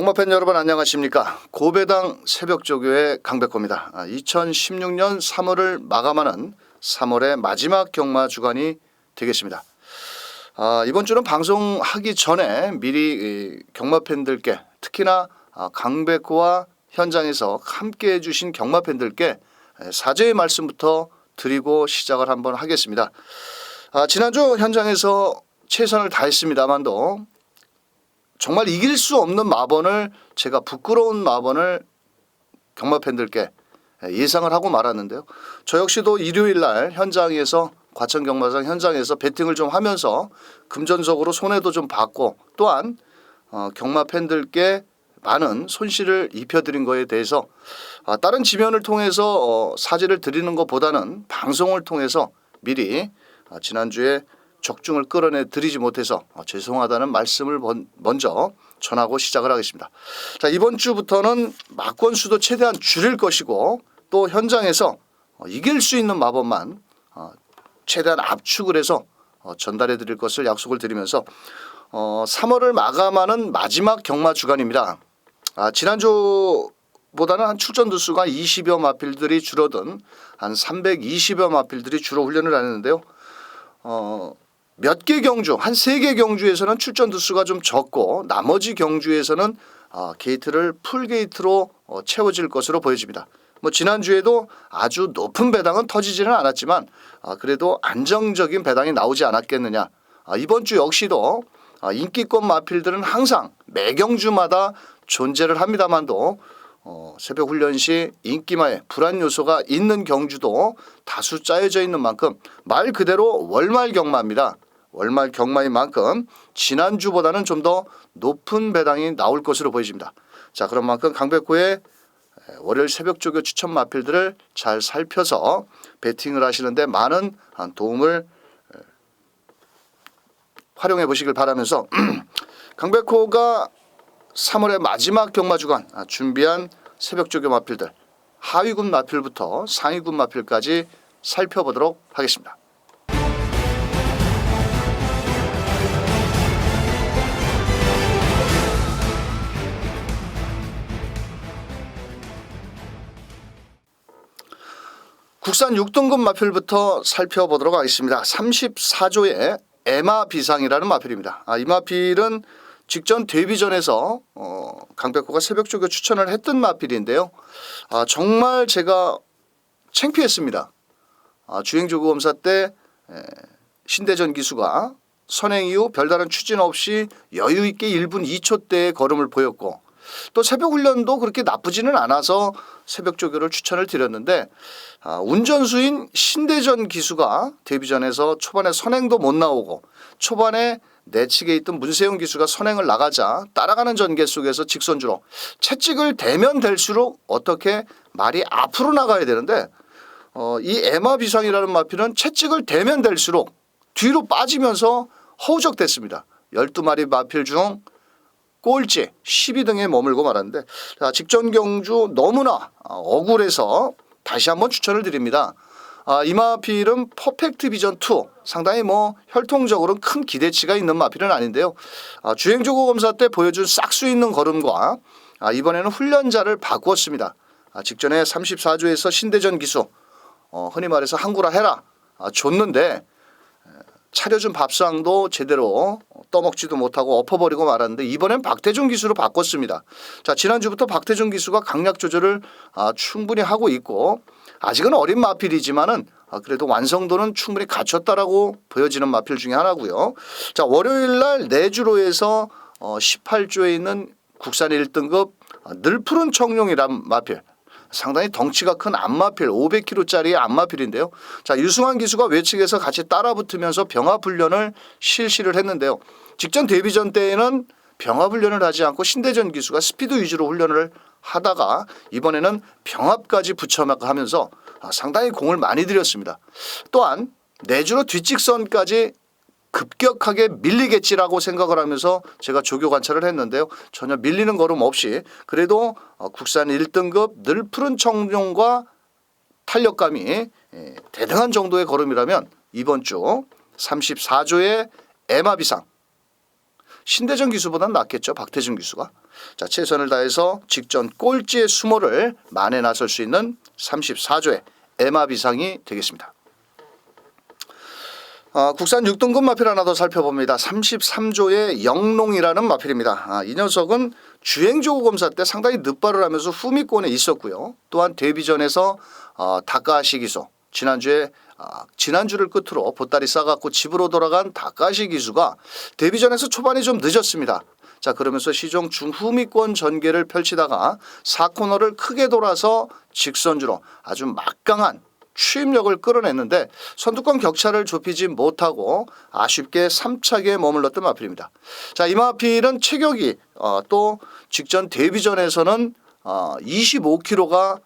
경마팬 여러분 안녕하십니까 고배당 새벽조교의 강백호입니다. 아, 2016년 3월을 마감하는 3월의 마지막 경마 주간이 되겠습니다. 아, 이번 주는 방송하기 전에 미리 이, 경마 팬들께 특히나 아, 강백호와 현장에서 함께 해주신 경마 팬들께 에, 사죄의 말씀부터 드리고 시작을 한번 하겠습니다. 아, 지난주 현장에서 최선을 다했습니다만도 정말 이길 수 없는 마번을 제가 부끄러운 마번을 경마 팬들께 예상을 하고 말았는데요. 저 역시도 일요일 날 현장에서 과천 경마장 현장에서 배팅을 좀 하면서 금전적으로 손해도 좀 봤고 또한 어, 경마 팬들께 많은 손실을 입혀드린 거에 대해서 아, 다른 지면을 통해서 어, 사죄를 드리는 것보다는 방송을 통해서 미리 아, 지난주에 적중을 끌어내 드리지 못해서 어, 죄송하다는 말씀을 먼- 먼저 전하고 시작을 하겠습니다. 자 이번 주부터는 막권 수도 최대한 줄일 것이고 또 현장에서 어, 이길 수 있는 마법만 어, 최대한 압축을 해서 어, 전달해 드릴 것을 약속을 드리면서 어, 3월을 마감하는 마지막 경마 주간입니다. 아, 지난주 보다는 한 출전 두수가 20여 마필들이 줄어든 한 320여 마필들이 주로 훈련을 하는데요. 어, 몇 개 경주, 한 세 개 경주에서는 출전 두수가 좀 적고 나머지 경주에서는 아, 게이트를 풀 게이트로 어, 채워질 것으로 보여집니다. 뭐 지난주에도 아주 높은 배당은 터지지는 않았지만 아, 그래도 안정적인 배당이 나오지 않았겠느냐. 아, 이번 주 역시도 아, 인기권 마필들은 항상 매 경주마다 존재를 합니다만도 어, 새벽 훈련 시 인기마에 불안 요소가 있는 경주도 다수 짜여져 있는 만큼 말 그대로 월말 경마입니다. 월말 경마인 만큼 지난주보다는 좀 더 높은 배당이 나올 것으로 보여집니다. 자, 그런 만큼 강백호의 에, 월요일 새벽 조교 추천 마필들을 잘 살펴서 베팅을 하시는데 많은 아, 도움을 에, 활용해 보시길 바라면서 강백호가 3월의 마지막 경마 주간 아, 준비한 새벽 조교 마필들 하위군 마필부터 상위군 마필까지 살펴보도록 하겠습니다. 국산 6등급 마필부터 살펴보도록 하겠습니다. 34조의 에마 비상이라는 마필입니다. 아, 이 마필은 직전 데뷔전에서 어, 강백호가 새벽 조교 추천을 했던 마필인데요. 아, 정말 제가 창피했습니다. 아, 주행조교 검사 때 에, 신대전 기수가 선행 이후 별다른 추진 없이 여유 있게 1분 2초대의 걸음을 보였고 또 새벽 훈련도 그렇게 나쁘지는 않아서 새벽 조교를 추천을 드렸는데 아, 운전수인 신대전 기수가 데뷔전에서 초반에 선행도 못 나오고 초반에 내측에 있던 문세영 기수가 선행을 나가자 따라가는 전개 속에서 직선주로 채찍을 대면 될수록 어떻게 말이 앞으로 나가야 되는데 어, 이 에마 비상이라는 마피는 채찍을 대면 될수록 뒤로 빠지면서 허우적댔습니다. 12마리 마필 중 꼴찌 12등에 머물고 말았는데 자, 직전 경주 너무나 아, 억울해서 다시 한번 추천을 드립니다. 아, 이 마필은 퍼펙트 비전 2 상당히 뭐 혈통적으로는 큰 기대치가 있는 마필은 아닌데요. 아, 주행조고 검사 때 보여준 싹수 있는 걸음과 아, 이번에는 훈련자를 바꾸었습니다. 아, 직전에 34조에서 신대전 기수 어, 흔히 말해서 항구라 해라 아, 줬는데 차려준 밥상도 제대로 떠먹지도 못하고 엎어버리고 말았는데 이번엔 박태준 기수로 바꿨습니다. 자 지난주부터 박태준 기수가 강약 조절을 아, 충분히 하고 있고 아직은 어린 마필이지만은 아, 그래도 완성도는 충분히 갖췄다라고 보여지는 마필 중에 하나고요. 자 월요일 날 내주로에서 어, 18조에 있는 국산 1등급 아, 늘푸른 청룡이란 마필 상당히 덩치가 큰 안마필 500kg짜리 안마필인데요. 자 유승환 기수가 외측에서 같이 따라붙으면서 병합 훈련을 실시를 했는데요. 직전 데뷔전 때에는 병합 훈련을 하지 않고 신대전 기수가 스피드 위주로 훈련을 하다가 이번에는 병합까지 붙여하면서 아, 상당히 공을 많이 들였습니다. 또한 내주로 뒷직선까지 급격하게 밀리겠지라고 생각을 하면서 제가 조교 관찰을 했는데요. 전혀 밀리는 걸음 없이 그래도 어, 국산 1등급 늘 푸른 청룡과 탄력감이 예, 대등한 정도의 걸음이라면 이번 주 34조의 에마비상 신대전 기수보다는 낫겠죠. 박태준 기수가. 자, 최선을 다해서 직전 꼴찌의 수모를 만에 나설 수 있는 34조의 에마비상이 되겠습니다. 아, 국산 6등급 마필 하나 더 살펴봅니다. 33조의 영롱이라는 마필입니다. 아, 이 녀석은 주행조구 검사 때 상당히 늦발을 하면서 후미권에 있었고요. 또한 데뷔전에서 어, 다카시 기수 지난주에 아, 지난주를 끝으로 보따리 싸갖고 집으로 돌아간 다카시 기수가 데뷔전에서 초반이 좀 늦었습니다. 자 그러면서 시종 중후미권 전개를 펼치다가 4코너를 크게 돌아서 직선주로 아주 막강한 추임력을 끌어냈는데 선두권 격차를 좁히지 못하고 아쉽게 3차기에 머물렀던 마필입니다. 자, 이 마필은 체격이 어, 또 직전 데뷔전에서는 어, 25kg가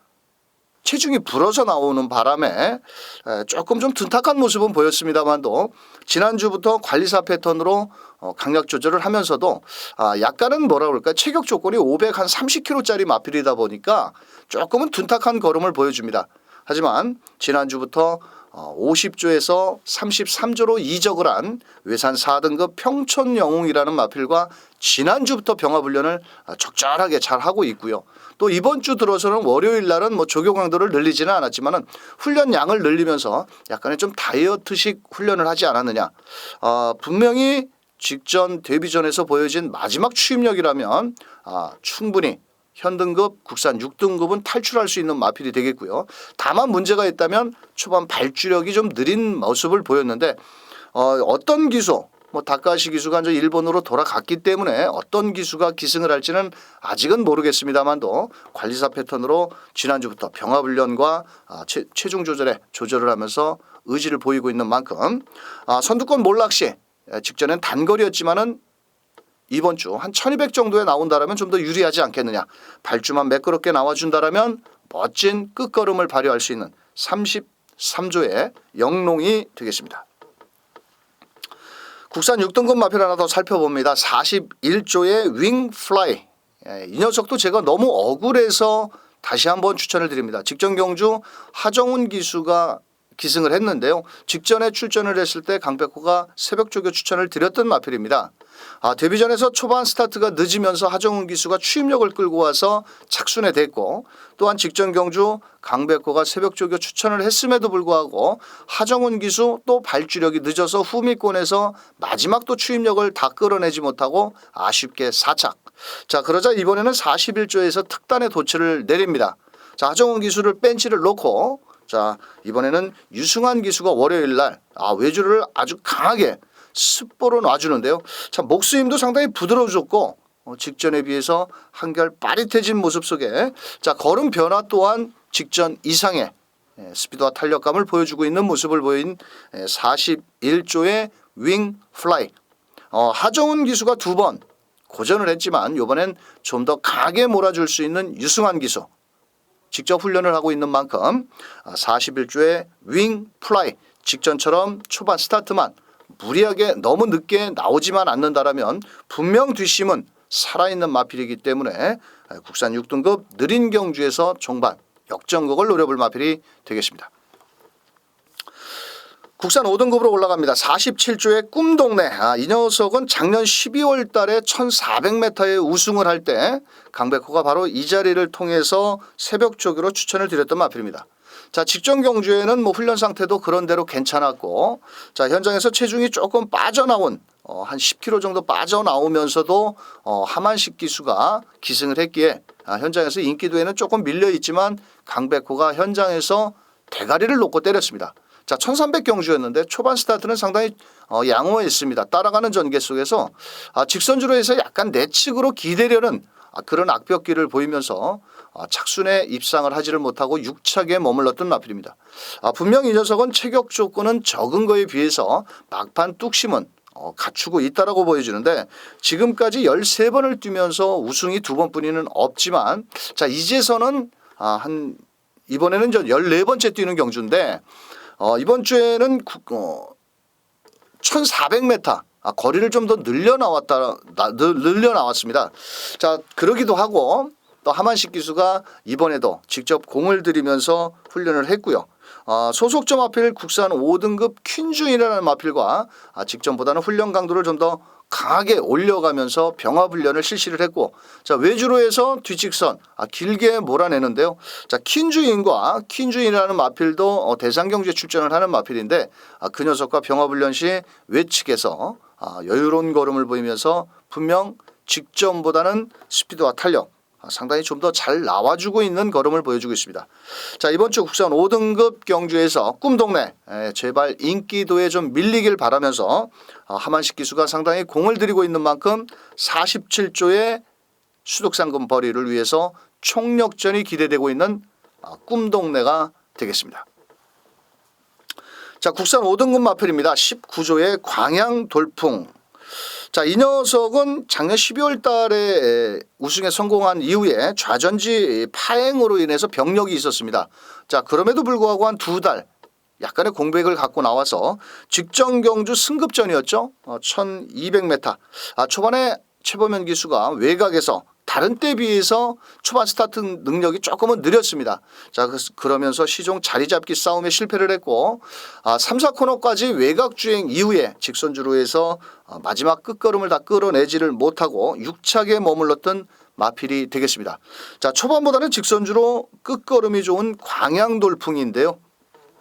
체중이 불어서 나오는 바람에 에, 조금 좀 둔탁한 모습은 보였습니다만도 지난주부터 관리사 패턴으로 어, 강약 조절을 하면서도 아, 약간은 뭐라 그럴까 체격 조건이 500 한 30kg짜리 마필이다 보니까 조금은 둔탁한 걸음을 보여줍니다. 하지만 지난주부터 50조에서 33조로 이적을 한 외산 4등급 평촌 영웅이라는 마필과 지난주부터 병합 훈련을 아, 적절하게 잘 하고 있고요. 또 이번 주 들어서는 월요일 날은 뭐 조교 강도를 늘리지는 않았지만은 훈련 양을 늘리면서 약간의 좀 다이어트식 훈련을 하지 않았느냐. 어, 분명히 직전 데뷔전에서 보여진 마지막 추임력이라면 아, 충분히 현등급, 국산 6등급은 탈출할 수 있는 마필이 되겠고요. 다만 문제가 있다면 초반 발주력이 좀 느린 모습을 보였는데 어, 어떤 기수, 뭐 다카시 기수가 이제 일본으로 돌아갔기 때문에 어떤 기수가 기승을 할지는 아직은 모르겠습니다만도 관리사 패턴으로 지난주부터 병합훈련과 아, 체, 체중 조절에 조절을 하면서 의지를 보이고 있는 만큼 아, 선두권 몰락시 에, 직전엔 단거리였지만은 이번 주 한 1200 정도에 나온다라면 좀 더 유리하지 않겠느냐. 발주만 매끄럽게 나와준다라면 멋진 끝걸음을 발휘할 수 있는 33조의 영롱이 되겠습니다. 국산 6등급 마필 하나 더 살펴봅니다. 41조의 윙플라이. 예, 이 녀석도 제가 너무 억울해서 다시 한번 추천을 드립니다. 직전 경주 하정훈 기수가 기승을 했는데요. 직전에 출전을 했을 때 강백호가 새벽 조교 추천을 드렸던 마필입니다. 아, 데뷔전에서 초반 스타트가 늦으면서 하정훈 기수가 추임력을 끌고 와서 착순에 됐고 또한 직전 경주 강백호가 새벽 조교 추천을 했음에도 불구하고 하정훈 기수 또 발주력이 늦어서 후미권에서 마지막 또 추임력을 다 끌어내지 못하고 아쉽게 4착. 자 그러자 이번에는 41조에서 특단의 도치를 내립니다. 자 하정훈 기수를 벤치를 놓고 자 이번에는 유승환 기수가 월요일 날 아, 외주를 아주 강하게 습보로 놔주는데요. 참 목수임도 상당히 부드러워졌고 어, 직전에 비해서 한결 빠릿해진 모습 속에 자 걸음 변화 또한 직전 이상의 예, 스피드와 탄력감을 보여주고 있는 모습을 보인 예, 41조의 윙 플라이 어, 하정훈 기수가 두 번 고전을 했지만 이번엔 좀 더 강하게 몰아줄 수 있는 유승환 기수 직접 훈련을 하고 있는 만큼 41조의 윙 플라이 직전처럼 초반 스타트만 무리하게 너무 늦게 나오지만 않는다라면 분명 뒷심은 살아있는 마필이기 때문에 국산 6등급 느린 경주에서 종반 역전극을 노려볼 마필이 되겠습니다. 국산 5등급으로 올라갑니다. 47조의 꿈동네. 아, 이 녀석은 작년 12월 달에 1400m에 우승을 할 때 강백호가 바로 이 자리를 통해서 새벽 조교로 추천을 드렸던 마필입니다. 자, 직전 경주에는 뭐 훈련 상태도 그런대로 괜찮았고 자, 현장에서 체중이 조금 빠져나온 어, 한 10kg 정도 빠져나오면서도 어, 하만식 기수가 기승을 했기에 아, 현장에서 인기도에는 조금 밀려 있지만 강백호가 현장에서 대가리를 놓고 때렸습니다. 자, 1300 경주였는데 초반 스타트는 상당히 어, 양호했습니다. 따라가는 전개 속에서 아, 직선주로 해서 약간 내측으로 기대려는 아, 그런 악벽기를 보이면서 아, 착순에 입상을 하지를 못하고 6착에 머물렀던 마필입니다. 아, 분명 이 녀석은 체격 조건은 적은 거에 비해서 막판 뚝심은 어, 갖추고 있다라고 보여주는데 지금까지 13번을 뛰면서 우승이 두 번뿐이는 없지만 자 이제서는 아, 한 이번에는 저 14번째 뛰는 경주인데 어, 이번 주에는 국- 어, 1,400m 아, 거리를 좀 더 늘려 나왔다 나- 늘- 늘려 나왔습니다. 자 그러기도 하고 또 하만식 기수가 이번에도 직접 공을 들이면서 훈련을 했고요. 어, 소속점 마필 국산 5등급 퀸준이라는 마필과 아, 직전보다는 훈련 강도를 좀더 강하게 올려가면서 병합 훈련을 실시를 했고 자 외주로 해서 뒤직선 아, 길게 몰아내는데요. 자 퀸주인과 퀸주인이라는 마필도 어, 대상 경주에 출전을 하는 마필인데 아, 그 녀석과 병합 훈련 시 외측에서 아, 여유로운 걸음을 보이면서 분명 직전보다는 스피드와 탄력 아, 상당히 좀 더 잘 나와주고 있는 걸음을 보여주고 있습니다. 자 이번 주 국산 5등급 경주에서 꿈동네 에, 제발 인기도에 좀 밀리길 바라면서 아, 하만식 기수가 상당히 공을 들이고 있는 만큼 47조의 수독상금 벌이를 위해서 총력전이 기대되고 있는 아, 꿈동네가 되겠습니다. 자 국산 5등급 마필입니다. 19조의 광양 돌풍 자, 이 녀석은 작년 12월 달에 우승에 성공한 이후에 좌전지 파행으로 인해서 병력이 있었습니다. 자, 그럼에도 불구하고 한 두 달 약간의 공백을 갖고 나와서 직전 경주 승급전이었죠. 어, 1200m. 아, 초반에 최범현 기수가 외곽에서 다른 때에 비해서 초반 스타트 능력이 조금은 느렸습니다. 자, 그- 그러면서 시종 자리 잡기 싸움에 실패를 했고, 아, 3, 4코너까지 외곽 주행 이후에 직선주로 해서 어, 마지막 끝걸음을 다 끌어내지를 못하고 육착에 머물렀던 마필이 되겠습니다. 자, 초반보다는 직선주로 끝걸음이 좋은 광양 돌풍인데요.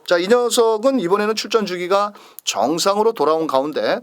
자, 이 녀석은 이번에는 출전 주기가 정상으로 돌아온 가운데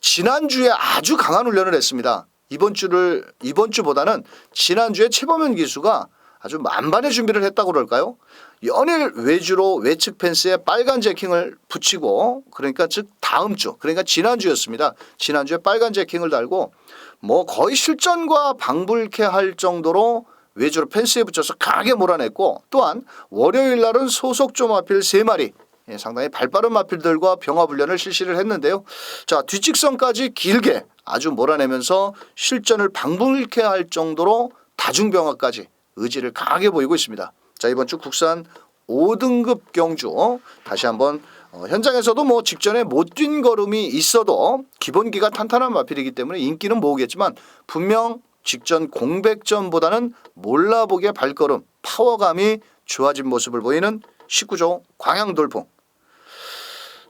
지난주에 아주 강한 훈련을 했습니다. 이번 주를 이번 주보다는 지난주에 최범현 기수가 아주 만반의 준비를 했다고 그럴까요? 연일 외주로 외측 펜스에 빨간 재킹을 붙이고 그러니까 즉 다음 주 그러니까 지난주였습니다. 지난주에 빨간 재킹을 달고 뭐 거의 실전과 방불케 할 정도로 외주로 펜스에 붙여서 강하게 몰아냈고 또한 월요일 날은 소속 조 마필 세마리 예, 상당히 발빠른 마필들과 병합 훈련을 실시를 했는데요. 자 뒤직선까지 길게 아주 몰아내면서 실전을 방불케 할 정도로 다중병합까지 의지를 강하게 보이고 있습니다. 자 이번 주 국산 5등급 경주 다시 한번 어, 현장에서도 뭐 직전에 못 뛴 걸음이 있어도 기본기가 탄탄한 마필이기 때문에 인기는 모으겠지만 분명 직전 공백전보다는 몰라보게 발걸음 파워감이 좋아진 모습을 보이는 19조 광양돌풍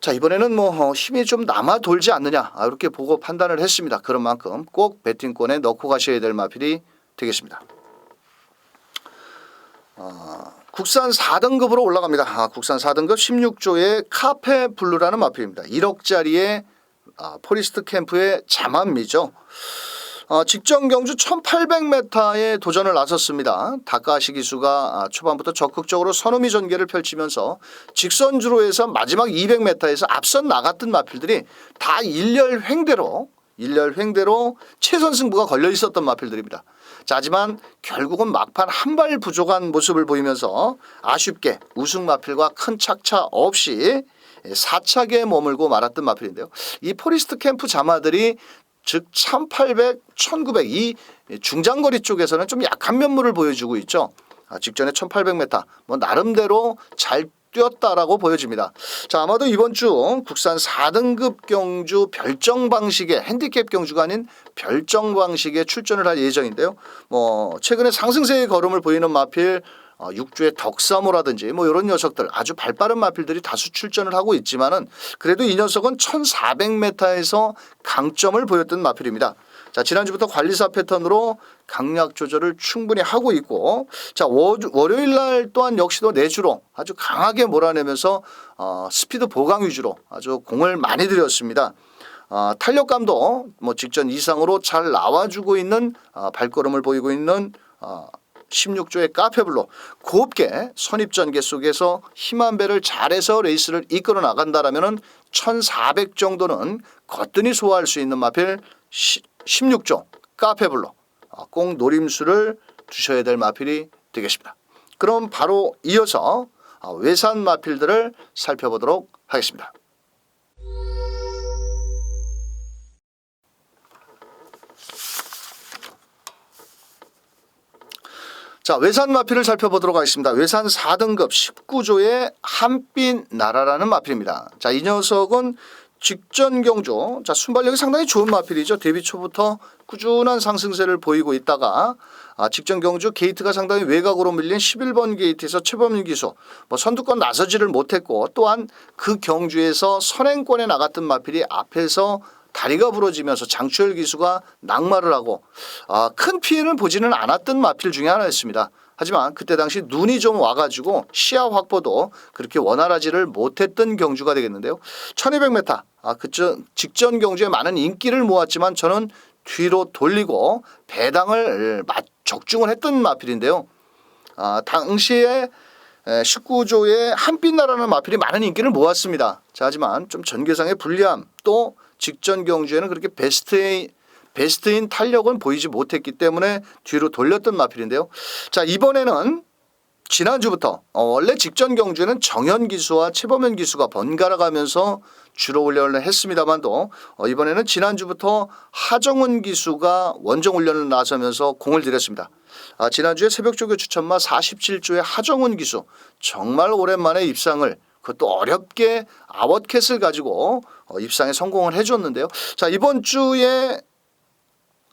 자 이번에는 뭐 어, 힘이 좀 남아 돌지 않느냐 아, 이렇게 보고 판단을 했습니다. 그런 만큼 꼭 배팅권에 넣고 가셔야 될 마필이 되겠습니다. 어, 국산 4등급으로 올라갑니다. 아, 국산 4등급 16조의 카페 블루라는 마필입니다. 1억짜리의 아, 포리스트 캠프의 자만미죠. 어, 직전 경주 1800m에 도전을 나섰습니다. 다카시 기수가 아, 초반부터 적극적으로 선우미 전개를 펼치면서 직선주로 해서 마지막 200m에서 앞선 나갔던 마필들이 다 일렬 횡대로 일렬 횡대로 최선 승부가 걸려 있었던 마필들입니다. 자, 하지만 결국은 막판 한 발 부족한 모습을 보이면서 아쉽게 우승 마필과 큰 착차 없이 사착에 머물고 말았던 마필인데요. 이 포리스트 캠프 자마들이 즉 1800, 1900 이 중장거리 쪽에서는 좀 약한 면모를 보여주고 있죠. 아, 직전에 1800m 뭐 나름대로 잘 뛰었다라고 보여집니다. 자 아마도 이번 주 국산 4등급 경주 별정 방식의 핸디캡 경주가 아닌 별정 방식의 출전을 할 예정인데요. 뭐 최근에 상승세의 걸음을 보이는 마필 어, 육주의 덕사모라든지 뭐 이런 녀석들 아주 발빠른 마필들이 다수 출전을 하고 있지만은 그래도 이 녀석은 1400m에서 강점을 보였던 마필입니다. 자 지난주부터 관리사 패턴으로 강약 조절을 충분히 하고 있고 자 워, 월요일 날 또한 역시도 내주로 아주 강하게 몰아내면서 어, 스피드 보강 위주로 아주 공을 많이 들였습니다. 어, 탄력감도 뭐 직전 이상으로 잘 나와주고 있는 어, 발걸음을 보이고 있는 어, 16조의 카페블로 곱게 선입전개 속에서 힘한 배를 잘해서 레이스를 이끌어 나간다라면은 1,400 정도는 거뜬히 소화할 수 있는 마필 16조 카페블로 어, 꼭 노림수를 두셔야 될 마필이 되겠습니다. 그럼 바로 이어서 어, 외산 마필들을 살펴보도록 하겠습니다. 자, 외산 마필을 살펴보도록 하겠습니다. 외산 4등급 19조의 한빛 나라라는 마필입니다. 자, 이 녀석은 직전 경주, 자, 순발력이 상당히 좋은 마필이죠. 데뷔 초부터 꾸준한 상승세를 보이고 있다가 아, 직전 경주 게이트가 상당히 외곽으로 밀린 11번 게이트에서 최범일 기수 뭐 선두권 나서지를 못했고 또한 그 경주에서 선행권에 나갔던 마필이 앞에서 다리가 부러지면서 장추열 기수가 낙마를 하고 아, 큰 피해는 보지는 않았던 마필 중에 하나였습니다. 하지만 그때 당시 눈이 좀 와가지고 시야 확보도 그렇게 원활하지를 못했던 경주가 되겠는데요. 1200m 아, 그전 직전 경주에 많은 인기를 모았지만 저는 뒤로 돌리고 배당을 맞- 적중을 했던 마필인데요. 아, 당시에 19조의 한빛나라는 마필이 많은 인기를 모았습니다. 자, 하지만 좀 전개상의 불리함 또 직전 경주에는 그렇게 베스트인 베스트인 탄력은 보이지 못했기 때문에 뒤로 돌렸던 마필인데요. 자, 이번에는 지난주부터 어, 원래 직전 경주에는 정현 기수와 최범현 기수가 번갈아 가면서 주로 훈련을 했습니다만도 어, 이번에는 지난주부터 하정훈 기수가 원정 훈련을 나서면서 공을 들였습니다. 아, 지난주에 새벽 조교 추천마 47조의 하정훈 기수 정말 오랜만에 입상을 그것도 어렵게 아웃캣을 가지고 어, 입상에 성공을 해줬는데요. 자 이번 주에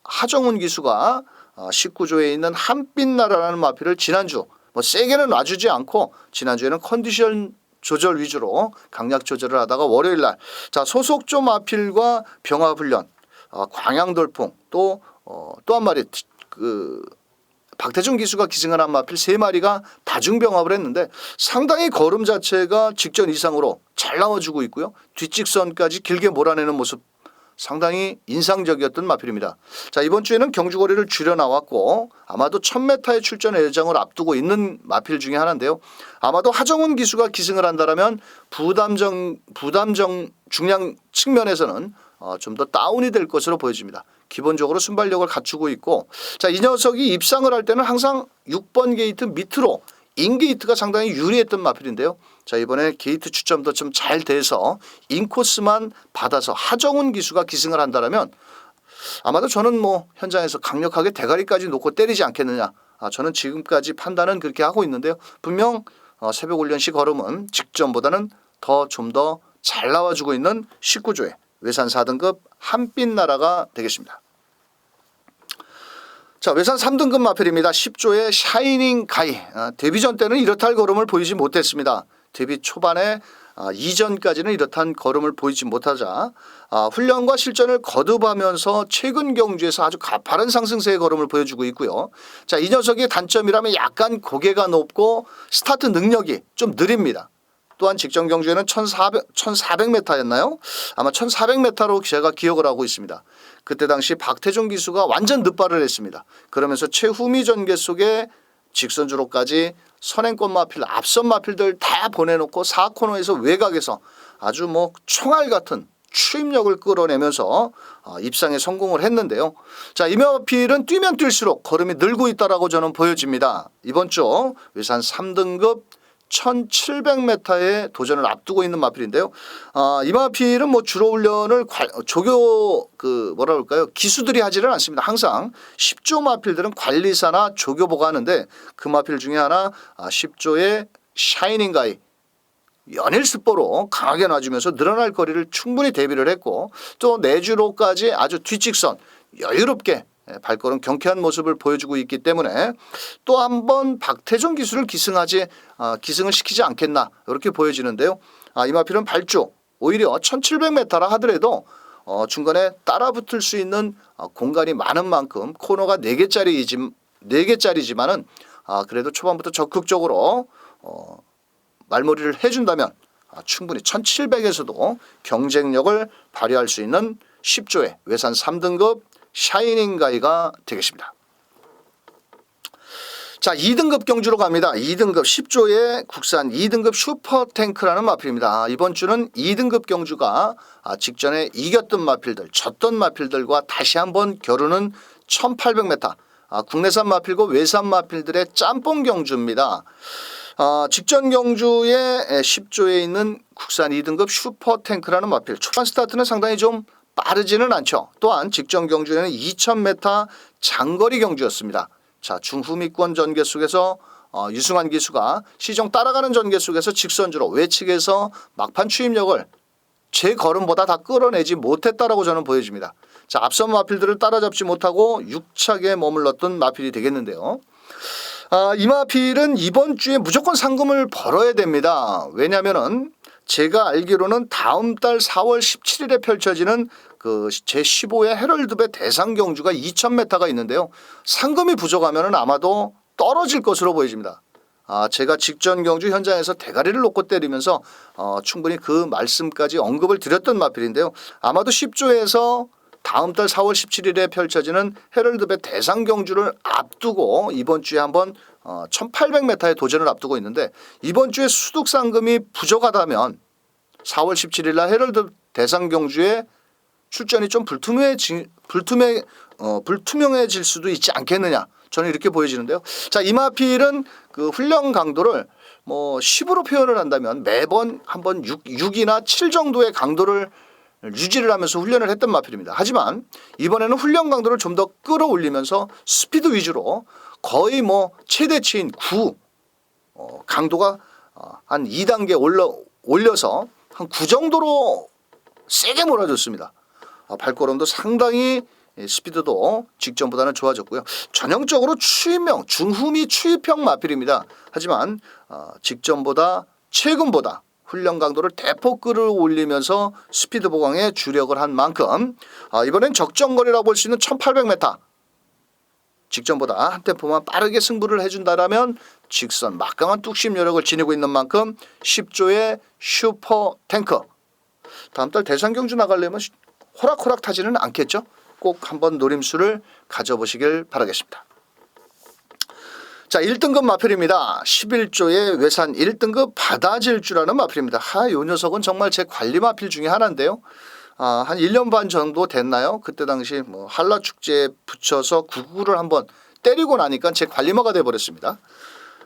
하정훈 기수가 어, 19조에 있는 한빛나라라는 마필을 지난주 뭐 세게는 놔주지 않고 지난주에는 컨디션 조절 위주로 강약 조절을 하다가 월요일 날자 소속조 마필과 병합 훈련 어, 광양돌풍 또 어, 또한 마리 그 박태준 기수가 기승을 한 마필 세 마리가 다중병합을 했는데 상당히 걸음 자체가 직전 이상으로 잘 나와주고 있고요. 뒷직선까지 길게 몰아내는 모습 상당히 인상적이었던 마필입니다. 자 이번 주에는 경주거리를 줄여 나왔고 아마도 1000m의 출전 예정을 앞두고 있는 마필 중에 하나인데요. 아마도 하정훈 기수가 기승을 한다라면 부담정 부담정 중량 측면에서는 어, 좀 더 다운이 될 것으로 보여집니다. 기본적으로 순발력을 갖추고 있고 자 이 녀석이 입상을 할 때는 항상 6번 게이트 밑으로 인 게이트가 상당히 유리했던 마필인데요. 자 이번에 게이트 추첨도 좀 잘 돼서 인코스만 받아서 하정훈 기수가 기승을 한다라면 아마도 저는 뭐 현장에서 강력하게 대가리까지 놓고 때리지 않겠느냐. 아, 저는 지금까지 판단은 그렇게 하고 있는데요. 분명 어, 새벽 훈련 시 걸음은 직전보다는 더 좀 더 잘 나와주고 있는 19조의 외산 4등급 한빛 나라가 되겠습니다. 자 외산 3등급 마필입니다. 10조의 샤이닝 가이 아, 데뷔전 때는 이렇다 할 걸음을 보이지 못했습니다. 데뷔 초반에 아, 이전까지는 이렇단 걸음을 보이지 못하자 아, 훈련과 실전을 거듭하면서 최근 경주에서 아주 가파른 상승세의 걸음을 보여주고 있고요. 자, 이 녀석의 단점이라면 약간 고개가 높고 스타트 능력이 좀 느립니다. 또한 직전 경주에는 1400, 1400m였나요? 아마 1400m로 제가 기억을 하고 있습니다. 그때 당시 박태종 기수가 완전 늑발을 했습니다. 그러면서 최후미 전개 속에 직선주로까지 선행권 마필, 앞선 마필들 다 보내놓고 4코너에서 외곽에서 아주 뭐 총알 같은 추임력을 끌어내면서 어, 입상에 성공을 했는데요. 자, 이 마필은 뛰면 뛸수록 걸음이 늘고 있다라고 저는 보여집니다. 이번 주 외산 3등급 1700m의 도전을 앞두고 있는 마필인데요. 아, 이 마필은 뭐 주로 훈련을 관- 조교 그 뭐라 그럴까요? 기수들이 하지는 않습니다. 항상 10조 마필들은 관리사나 조교보가 하는데 그 마필 중에 하나 아, 10조의 샤이닝 가이 연일 스포로 강하게 놔주면서 늘어날 거리를 충분히 대비를 했고 또 내주로까지 아주 뒷직선 여유롭게 예, 발걸음 경쾌한 모습을 보여주고 있기 때문에 또 한 번 박태종 기수를 기승하지 아, 기승을 시키지 않겠나 이렇게 보여지는데요. 아, 이마필은 발주 오히려 1700m라 하더라도 어, 중간에 따라붙을 수 있는 어, 공간이 많은 만큼 코너가 4개짜리이지 4개짜리지만은 아, 그래도 초반부터 적극적으로 어, 말머리를 해준다면 아, 충분히 1700에서도 경쟁력을 발휘할 수 있는 10조의 외산 3등급 샤이닝 가이가 되겠습니다. 자, 2등급 경주로 갑니다. 2등급 10조의 국산 2등급 슈퍼탱크라는 마필입니다. 아, 이번 주는 2등급 경주가 아, 직전에 이겼던 마필들, 졌던 마필들과 다시 한번 겨루는 1800m. 아, 국내산 마필과 외산 마필들의 짬뽕 경주입니다. 아, 직전 경주에 10조에 있는 국산 2등급 슈퍼탱크라는 마필. 초반 스타트는 상당히 좀 빠르지는 않죠. 또한 직전 경주에는 2000m 장거리 경주였습니다. 자 중후미권 전개 속에서 어, 유승환 기수가 시종 따라가는 전개 속에서 직선주로 외측에서 막판 추임력을 제 걸음보다 다 끌어내지 못했다라고 저는 보여집니다. 자 앞선 마필들을 따라잡지 못하고 6착에 머물렀던 마필이 되겠는데요. 아, 이 마필은 이번 주에 무조건 상금을 벌어야 됩니다. 왜냐하면은 제가 알기로는 다음 달 4월 17일에 펼쳐지는 그 제15회 헤럴드배 대상 경주가 2,000m가 있는데요. 상금이 부족하면은 아마도 떨어질 것으로 보여집니다. 아, 제가 직전 경주 현장에서 대가리를 놓고 때리면서 어, 충분히 그 말씀까지 언급을 드렸던 마필인데요. 아마도 10조에서 다음 달 4월 17일에 펼쳐지는 헤럴드배 대상 경주를 앞두고 이번 주에 한번 어, 1800m의 도전을 앞두고 있는데 이번 주에 수득 상금이 부족하다면 4월 17일 날 헤럴드 대상 경주에 출전이 좀 불투명해지, 불투명, 어, 불투명해질 수도 있지 않겠느냐. 저는 이렇게 보여지는데요. 자, 이마필은 그 훈련 강도를 뭐 10으로 표현을 한다면 매번 한번 6, 6이나 7 정도의 강도를 유지를 하면서 훈련을 했던 마필입니다. 하지만 이번에는 훈련 강도를 좀 더 끌어올리면서 스피드 위주로 거의 뭐 최대치인 9 어, 강도가 어, 한 2단계 올려 올려서 한 9 정도로 세게 몰아줬습니다. 아, 발걸음도 상당히 예, 스피드도 직전보다는 좋아졌고요. 전형적으로 추임형 중후미 추입형 마필입니다. 하지만 어, 직전보다 최근보다 훈련 강도를 대폭 끌어올리면서 스피드 보강에 주력을 한 만큼 아, 이번엔 적정거리라고 볼 수 있는 1800m 직전보다 한 템포만 빠르게 승부를 해준다라면 직선 막강한 뚝심 여력을 지니고 있는 만큼 10조의 슈퍼 탱커 다음 달 대상 경주 나가려면 호락호락 타지는 않겠죠? 꼭 한번 노림수를 가져보시길 바라겠습니다. 자, 1등급 마필입니다. 11조의 외산 1등급 바다질주라는 마필입니다. 하, 요 녀석은 정말 제 관리 마필 중에 하나인데요. 아, 한 1년 반 정도 됐나요? 그때 당시 뭐 한라 축제에 붙여서 구구를 한번 때리고 나니까 제 관리마가 돼 버렸습니다.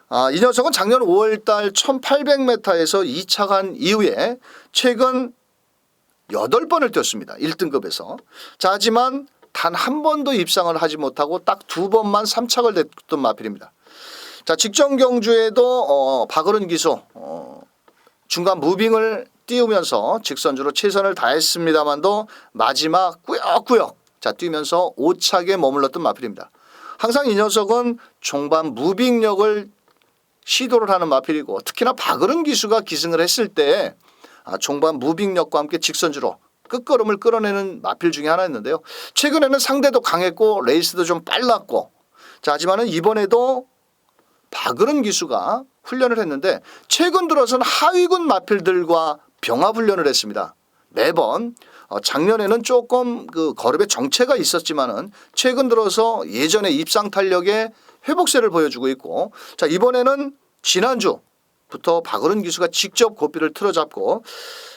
아, 이 녀석은 작년 5월 달 1800m에서 2차 간 이후에 최근 8번을 뛰었습니다. 1등급에서. 자, 하지만 단 한 번도 입상을 하지 못하고 딱 두 번만 3착을 냈던 마필입니다. 자, 직전 경주에도 어, 박어른 기수 어, 중간 무빙을 띄우면서 직선주로 최선을 다했습니다만도 마지막 꾸역꾸역 자 뛰면서 5착에 머물렀던 마필입니다. 항상 이 녀석은 종반 무빙력을 시도를 하는 마필이고 특히나 박어른 기수가 기승을 했을 때 아, 종반 무빙력과 함께 직선주로 끝걸음을 끌어내는 마필 중에 하나였는데요. 최근에는 상대도 강했고 레이스도 좀 빨랐고 자 하지만은 이번에도 박으른 기수가 훈련을 했는데 최근 들어서는 하위군 마필들과 병합 훈련을 했습니다. 매번 어, 작년에는 조금 그 거름에 정체가 있었지만은 최근 들어서 예전의 입상 탄력의 회복세를 보여주고 있고 자 이번에는 지난주 부터 박어른 기수가 직접 고삐를 틀어잡고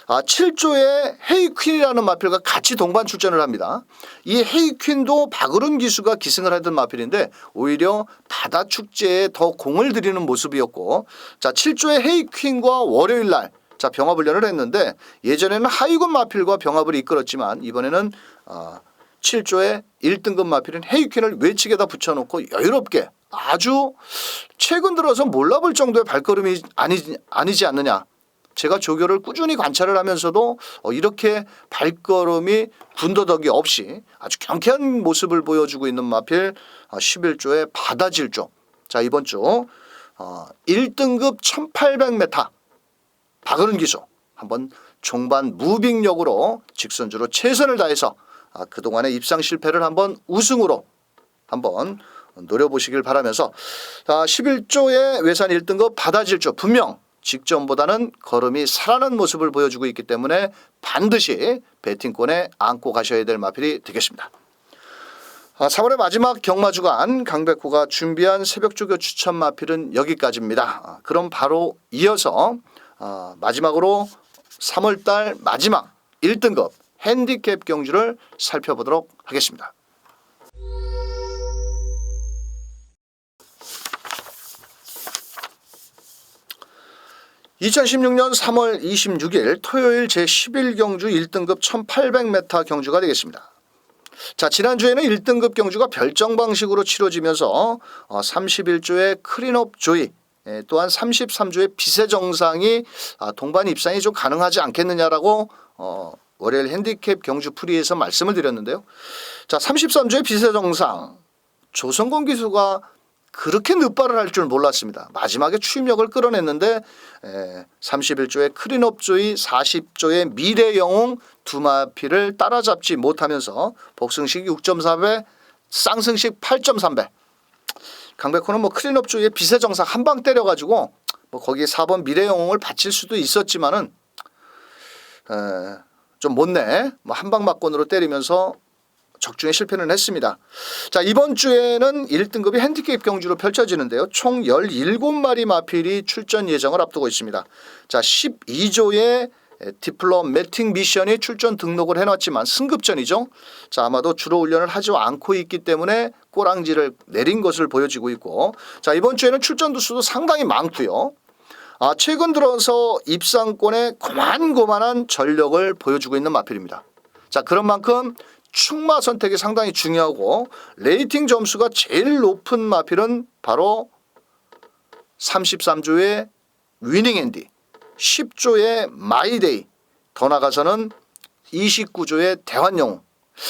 아, 7조의 헤이퀸이라는 마필과 같이 동반 출전을 합니다. 이 헤이퀸도 박으른 기수가 기승을 하던 마필인데 오히려 바다 축제에 더 공을 들이는 모습이었고 자 7조의 헤이퀸과 월요일 날 자 병합 훈련을 했는데 예전에는 하위군 마필과 병합을 이끌었지만 이번에는 아, 7조의 1등급 마필인 헤이퀸을 외측에다 붙여놓고 여유롭게 아주 최근 들어서 몰라볼 정도의 발걸음이 아니, 아니지 않느냐 제가 조교를 꾸준히 관찰을 하면서도 어, 이렇게 발걸음이 군더더기 없이 아주 경쾌한 모습을 보여주고 있는 마필 어, 11조의 바다질조. 자 이번 주 어, 1등급 1800m 박으른 기수 한번 종반 무빙력으로 직선주로 최선을 다해서 아, 그동안의 입상 실패를 한번 우승으로 한번 노려보시길 바라면서 자, 11조의 외산 1등급 바다질조 분명 직전보다는 걸음이 살아난 모습을 보여주고 있기 때문에 반드시 배팅권에 안고 가셔야 될 마필이 되겠습니다. 아, 3월의 마지막 경마 주간 강백호가 준비한 새벽 조교 추천 마필은 여기까지입니다. 아, 그럼 바로 이어서 아, 마지막으로 3월달 마지막 1등급 핸디캡 경주를 살펴보도록 하겠습니다. 2016년 3월 26일 토요일 제11경주 1등급 1800m 경주가 되겠습니다. 자 지난주에는 1등급 경주가 별정 방식으로 치러지면서 어, 31조의 클린업 조이 예, 또한 33조의 비세 정상이 아, 동반 입상이 좀 가능하지 않겠느냐라고 어, 월요일 핸디캡 경주 프리에서 말씀을 드렸는데요. 자 33조의 비세 정상 조성곤 기수가 그렇게 늦발을 할 줄 몰랐습니다. 마지막에 추임력을 끌어냈는데 에, 31조의 클린업 조이 40조의 미래 영웅 두 마피를 따라잡지 못하면서 복승식 6.4배 쌍승식 8.3배 강백호는 뭐 클린업 조이의 비세 정상 한 방 때려가지고 뭐 거기에 4번 미래 영웅을 바칠 수도 있었지만은 에, 좀 못내 뭐 한 방 막건으로 때리면서 적중에 실패는 했습니다. 자 이번 주에는 1등급이 핸디캡 경주로 펼쳐지는데요. 총 17마리 마필이 출전 예정을 앞두고 있습니다. 자 12조의 디플로매틱 미션이 출전 등록을 해놨지만 승급전이죠. 자 아마도 주로 훈련을 하지 않고 있기 때문에 꼬랑지를 내린 것을 보여지고 있고 자 이번 주에는 출전 두수도 상당히 많고요. 아 최근 들어서 입상권에 고만고만한 전력을 보여주고 있는 마필입니다. 자 그런 만큼 충마 선택이 상당히 중요하고 레이팅 점수가 제일 높은 마필은 바로 33조의 위닝 앤디, 10조의 마이데이, 더 나가서는 29조의 대환영웅.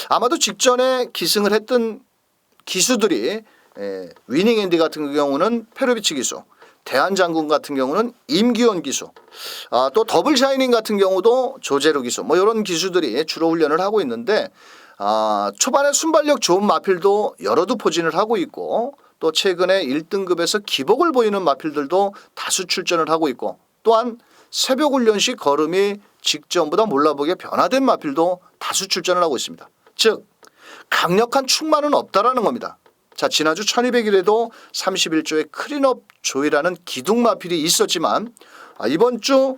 아마도 직전에 기승을 했던 기수들이 에, 위닝 앤디 같은 경우는 페로비치 기수, 대한장군 같은 경우는 임기원 기수, 아, 또 더블 샤이닝 같은 경우도 조제로 기수, 뭐 이런 기수들이 주로 훈련을 하고 있는데 아, 초반에 순발력 좋은 마필도 여러도 포진을 하고 있고 또 최근에 1등급에서 기복을 보이는 마필들도 다수 출전을 하고 있고 또한 새벽 훈련 시 걸음이 직전보다 몰라보게 변화된 마필도 다수 출전을 하고 있습니다. 즉 강력한 충만은 없다라는 겁니다. 자 지난주 1200일에도 31조의 클린업 조이라는 기둥 마필이 있었지만 아, 이번 주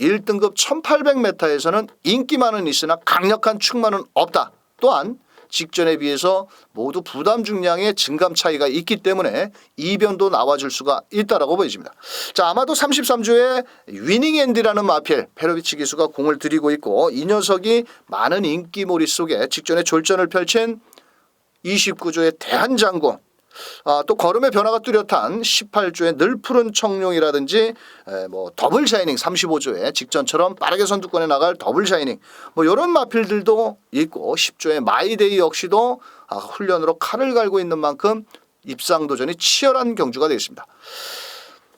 1등급 1800m에서는 인기만은 있으나 강력한 충만은 없다. 또한 직전에 비해서 모두 부담 중량의 증감 차이가 있기 때문에 이변도 나와줄 수가 있다라고 보여집니다. 자 아마도 33조의 위닝 앤디라는 마필 페로비치 기수가 공을 들이고 있고 이 녀석이 많은 인기몰이 속에 직전에 졸전을 펼친 29조의 대한장군 아, 또 걸음의 변화가 뚜렷한 18조의 늘 푸른 청룡이라든지 에, 뭐 더블 샤이닝 35조의 직전처럼 빠르게 선두권에 나갈 더블 샤이닝 뭐 이런 마필들도 있고 10조의 마이데이 역시도 아, 훈련으로 칼을 갈고 있는 만큼 입상 도전이 치열한 경주가 되겠습니다.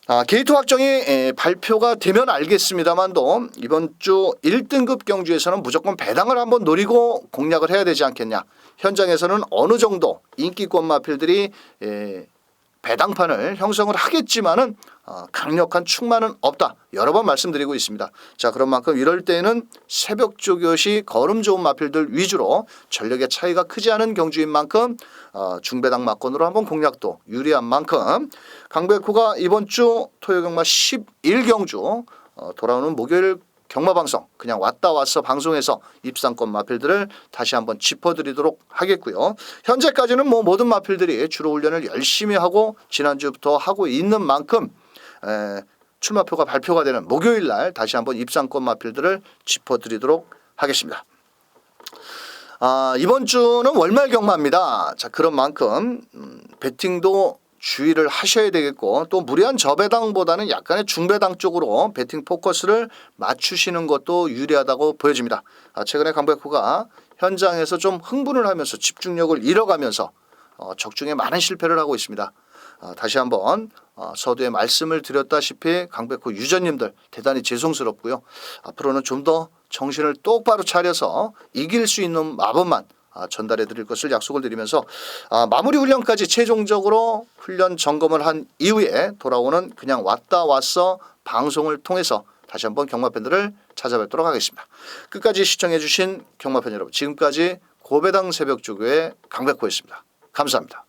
아, 게이트 확정이 에, 발표가 되면 알겠습니다만도 이번 주 1등급 경주에서는 무조건 배당을 한번 노리고 공략을 해야 되지 않겠냐. 현장에서는 어느 정도 인기권 마필들이 에, 배당판을 형성을 하겠지만은 어, 강력한 충만은 없다. 여러 번 말씀드리고 있습니다. 자 그런 만큼 이럴 때는 새벽 조교시 걸음 좋은 마필들 위주로 전력의 차이가 크지 않은 경주인 만큼 어, 중배당 막건으로 한번 공략도 유리한 만큼 강백호가 이번 주 토요경마 11경주 어, 돌아오는 목요일 경마 방송 그냥 왔다 왔어 방송에서 입상권 마필들을 다시 한번 짚어드리도록 하겠고요. 현재까지는 뭐 모든 마필들이 주로 훈련을 열심히 하고 지난주부터 하고 있는 만큼 에, 출마표가 발표가 되는 목요일 날 다시 한번 입상권 마필들을 짚어드리도록 하겠습니다. 아, 이번 주는 월말 경마입니다. 자, 그런 만큼 음, 배팅도 주의를 하셔야 되겠고 또 무리한 저배당보다는 약간의 중배당 쪽으로 배팅 포커스를 맞추시는 것도 유리하다고 보여집니다. 아, 최근에 강백호가 현장에서 좀 흥분을 하면서 집중력을 잃어가면서 어, 적중에 많은 실패를 하고 있습니다. 아, 다시 한번 어, 서두에 말씀을 드렸다시피 강백호 유저님들 대단히 죄송스럽고요. 앞으로는 좀 더 정신을 똑바로 차려서 이길 수 있는 마법만 아, 전달해 드릴 것을 약속을 드리면서 아, 마무리 훈련까지 최종적으로 훈련 점검을 한 이후에 돌아오는 그냥 왔다 왔어 방송을 통해서 다시 한번 경마팬들을 찾아뵙도록 하겠습니다. 끝까지 시청해 주신 경마팬 여러분 지금까지 고배당 새벽 조교의 강백호였습니다. 감사합니다.